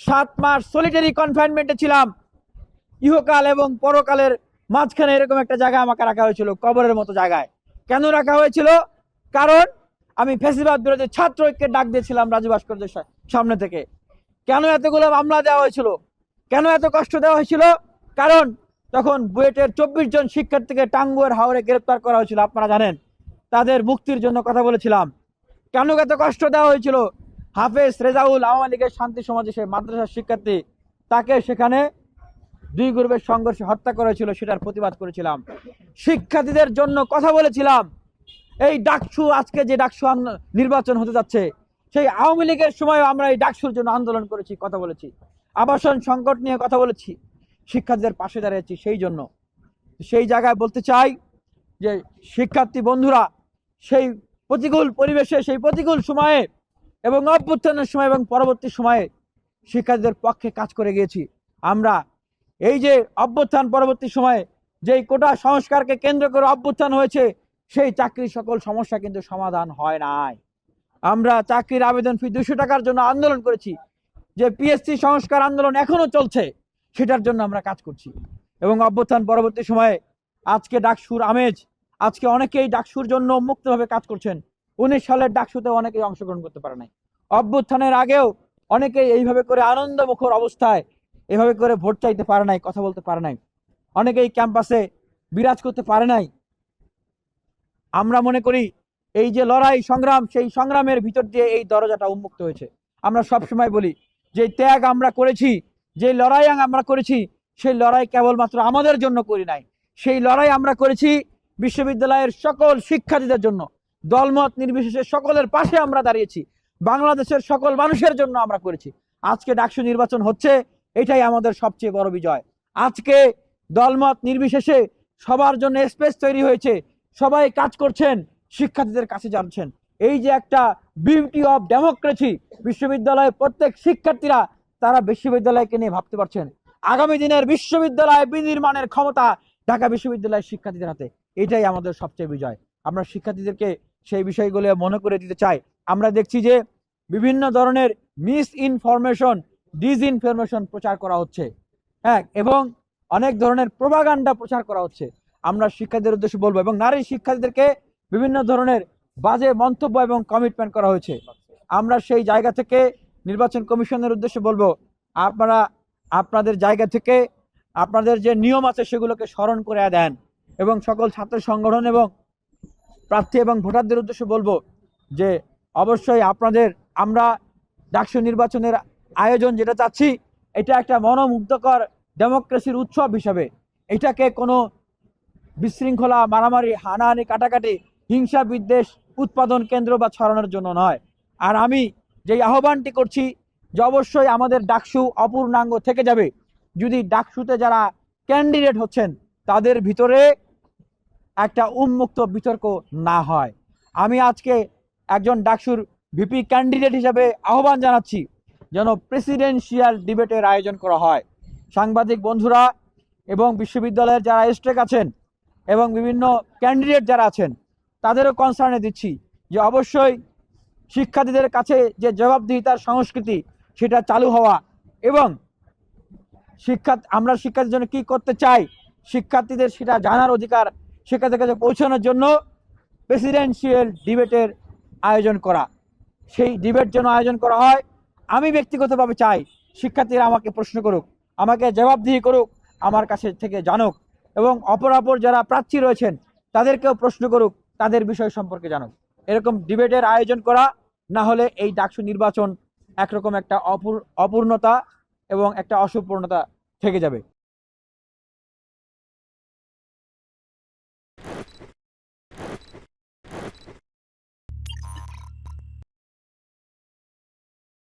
সাত মাস সলিটারি কনফাইনমেন্টে ছিলাম। ইহকাল এবং পরকালের মাঝখানে এরকম একটা জায়গা আমাকে রাখা হয়েছিল, কবরের মতো জায়গায়। কেন রাখা হয়েছিল? কারণ আমি ফেসিবাদ বিরোধী ছাত্র ঐক্যের ডাক দিয়েছিলাম রাজু ভাস্কর্যের সামনে থেকে। কেন এতগুলো মামলা দেওয়া হয়েছিল? কেন এত কষ্ট দেওয়া হয়েছিল? কারণ তখন বুয়েটের চব্বিশ জন শিক্ষার্থীকে টাঙ্গুয়ার হাওড়ে গ্রেপ্তার করা হয়েছিল, আপনারা জানেন। তাদের মুক্তির জন্য কথা বলেছিলাম। কেন এত কষ্ট দেওয়া হয়েছিল? হাফেজ রেজাউল আওয়ামী লীগের শান্তি সমাজে সে মাদ্রাসার শিক্ষার্থী, তাকে সেখানে দুই গ্রুপের সংঘর্ষে হত্যা করা হয়েছিল সেটার প্রতিবাদ করেছিলাম। শিক্ষার্থীদের জন্য কথা বলেছিলাম। এই ডাকসু, আজকে যে ডাকসু নির্বাচন হতে যাচ্ছে, সেই আওয়ামী লীগের সময় আমরা এই ডাকসুর জন্য আন্দোলন করেছি, কথা বলেছি। আবাসন সংকট নিয়ে কথা বলেছি, শিক্ষার্থীদের পাশে দাঁড়িয়েছি সেই জন্য। সেই জায়গায় বলতে চাই যে, শিক্ষার্থী বন্ধুরা, সেই প্রতিকূল পরিবেশে, সেই প্রতিকূল সময়ে এবং অভ্যুত্থানের সময় এবং পরবর্তী সময়ে শিক্ষার্থীদের পক্ষে কাজ করে গিয়েছি। আমরা এই যে অভ্যুত্থান পরবর্তী সময়ে যেই কোটা সংস্কারকে কেন্দ্র করে অভ্যুত্থান হয়েছে, সেই চাকরির সকল সমস্যা কিন্তু সমাধান হয় নাই। আমরা চাকরির আবেদন ফি দুশো টাকার জন্য আন্দোলন করেছি। যে পিএসসি সংস্কার আন্দোলন এখনও চলছে, সেটার জন্য আমরা কাজ করছি। এবং অভ্যুত্থান পরবর্তী সময়ে আজকে ডাকসুর আমেজ, আজকে অনেকেই ডাকসুর জন্য মুক্তভাবে কাজ করছেন। উনিশ সালের ডাকসুতে অনেকেই অংশগ্রহণ করতে পারে নাই। অভ্যুত্থানের আগেও অনেকে এইভাবে করে আনন্দমুখর অবস্থায় এভাবে করে ভোট চাইতে পারে নাই, কথা বলতে পারে নাই। অনেকেই ক্যাম্পাসে বিরাজ করতে পারে নাই। আমরা মনে করি এই যে লড়াই, সংগ্রাম, সেই সংগ্রামের ভিতর দিয়ে এই দরজাটা উন্মুক্ত হয়েছে। আমরা সব সময় বলি, যে ত্যাগ আমরা করেছি, যে লড়াই আমরা করেছি, সেই লড়াই কেবলমাত্র আমাদের জন্য করি নাই। সেই লড়াই আমরা করেছি বিশ্ববিদ্যালয়ের সকল শিক্ষার্থীদের জন্য। দলমত নির্বিশেষে সকলের পাশে আমরা দাঁড়িয়েছি। বাংলাদেশের সকল মানুষের জন্য আমরা করেছি। আজকে ডাকসু নির্বাচন হচ্ছে, এটাই আমাদের সবচেয়ে বড় বিজয়। আজকে দলমত নির্বিশেষে সবার জন্য স্পেস তৈরি হয়েছে। সবাই কাজ করছেন, শিক্ষার্থীদের কাছে যাচ্ছেন। এই যে একটা বিউটি অফ ডেমোক্রেসি বিশ্ববিদ্যালয়ের প্রত্যেক শিক্ষার্থীরা তারা বিশ্ববিদ্যালয়কে নিয়ে ভাবতে পারছেন। আগামী দিনের বিশ্ববিদ্যালয় বিনির্মাণের ক্ষমতা ঢাকা বিশ্ববিদ্যালয়ের শিক্ষার্থীদের হাতে। এটাই আমাদের সবচেয়ে বিজয়। আমরা শিক্ষার্থীদেরকে সেই বিষয়গুলো মনে করে দিতে চাই। আমরা দেখছি যে বিভিন্ন ধরনের মিস ইনফরমেশন ডিসইনফরমেশন প্রচার করা হচ্ছে। হ্যাঁ এবং অনেক ধরনের প্রভাগান্ডা প্রচার করা হচ্ছে। আমরা শিক্ষার্থীদের উদ্দেশ্যে বলব, এবং নারী শিক্ষার্থীদেরকে বিভিন্ন ধরনের বাজে মন্তব্য এবং কমিটমেন্ট করা হয়েছে। আমরা সেই জায়গা থেকে নির্বাচন কমিশনের উদ্দেশ্যে বলব, আপনারা আপনাদের জায়গা থেকে আপনাদের যে নিয়ম আছে সেগুলোকে স্মরণ করে দেন। এবং সকল ছাত্র সংগঠন এবং প্রার্থী এবং ভোটারদের উদ্দেশ্যে বলব যে অবশ্যই আপনাদের, আমরা ডাকসু নির্বাচনের আয়োজন যেটা চাচ্ছি, এটা একটা মনোমুগ্ধকর ডেমোক্রেসির উৎসব হিসাবে। এটাকে কোনো বিশৃঙ্খলা, মারামারি, হানাহানি, কাটাকাটি, হিংসা, বিদ্বেষ উৎপাদন কেন্দ্র বা ছড়ানোর জন্য নয়। আর আমি যেই আহ্বানটি করছি যে অবশ্যই আমাদের ডাকসু অপূর্ণাঙ্গ থেকে যাবে। যদি ডাকসুতে যারা ক্যান্ডিডেট হচ্ছেন, তাদের ভিতরে একটা উন্মুক্ত বিতর্ক না হয়। আমি আজকে একজন ডাকসুর ভিপি ক্যান্ডিডেট হিসাবে আহ্বান জানাচ্ছি যেন প্রেসিডেন্সিয়াল ডিবেটের আয়োজন করা হয়। সাংবাদিক বন্ধুরা এবং বিশ্ববিদ্যালয়ের যারা স্টেক আছেন এবং বিভিন্ন ক্যান্ডিডেট যারা আছেন, তাদেরও কনসার্নে দিচ্ছি যে অবশ্যই শিক্ষার্থীদের কাছে যে জবাবদিহিতার সংস্কৃতি, সেটা চালু হওয়া এবং শিক্ষা আমরা শিক্ষার্থীর জন্য কি করতে চাই, শিক্ষার্থীদের সেটা জানার অধিকার শিক্ষার্থীর কাছে পৌঁছানোর জন্য প্রেসিডেন্সিয়াল ডিবেটের আয়োজন করা। সেই ডিবেট যেন আয়োজন করা হয়, আমি ব্যক্তিগতভাবে চাই শিক্ষার্থীরা আমাকে প্রশ্ন করুক, আমাকে জবাবদিহি করুক, আমার কাছে থেকে জানুক এবং অপরাপর যারা প্রার্থী রয়েছেন, তাদেরকেও প্রশ্ন করুক, তাদের বিষয় সম্পর্কে জানুক। এরকম ডিবেটের আয়োজন করা, না হলে এই ডাকসু নির্বাচন একরকম একটা অপূর, অপূর্ণতা এবং একটা অসম্পূর্ণতা থেকে যাবে।